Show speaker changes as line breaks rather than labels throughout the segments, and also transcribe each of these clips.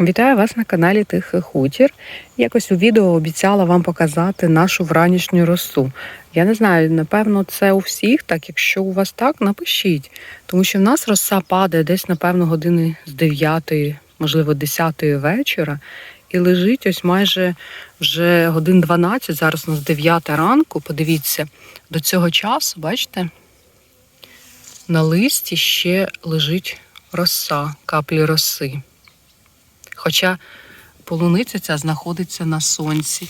Вітаю вас на каналі Тихий Хутір. Якось у відео обіцяла вам показати нашу вранішню росу. Я не знаю, напевно, це у всіх, так якщо у вас так, напишіть. Тому що в нас роса падає десь, напевно, години з 9, можливо, 10 вечора. І лежить ось майже вже годин 12, зараз у нас 9 ранку. Подивіться, до цього часу, бачите, на листі ще лежить роса, каплі роси. Хоча полуниця ця знаходиться на сонці.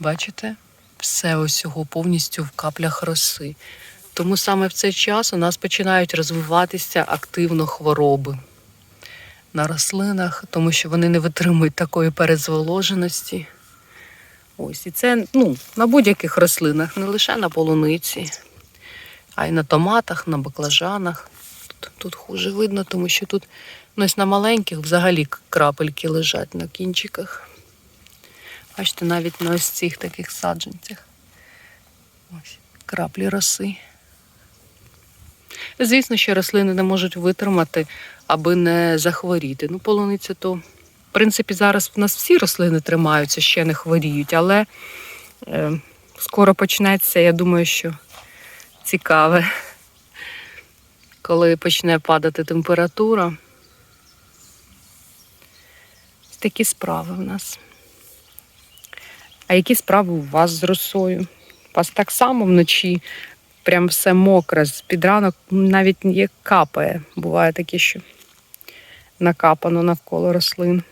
Бачите? Все ось його повністю в каплях роси. Тому саме в цей час у нас починають розвиватися активно хвороби на рослинах, тому що вони не витримують такої перезволоженості. Ось, і це ну, на будь-яких рослинах, не лише на полуниці, а й на томатах, на баклажанах. Тут, хуже видно, тому що тут ну, на маленьких взагалі крапельки лежать на кінчиках. Бачите, навіть на ось цих таких саджанцях. Ось краплі роси. Звісно, що рослини не можуть витримати, аби не захворіти. Ну, полуниця то, в принципі, зараз в нас всі рослини тримаються, ще не хворіють, але е, скоро почнеться, я думаю, що цікаве, коли почне падати температура. Такі справи в нас. А які справи у вас з росою? У вас так само вночі прям все мокре, з-під ранок навіть є капає. Буває таке, що накапано навколо рослин.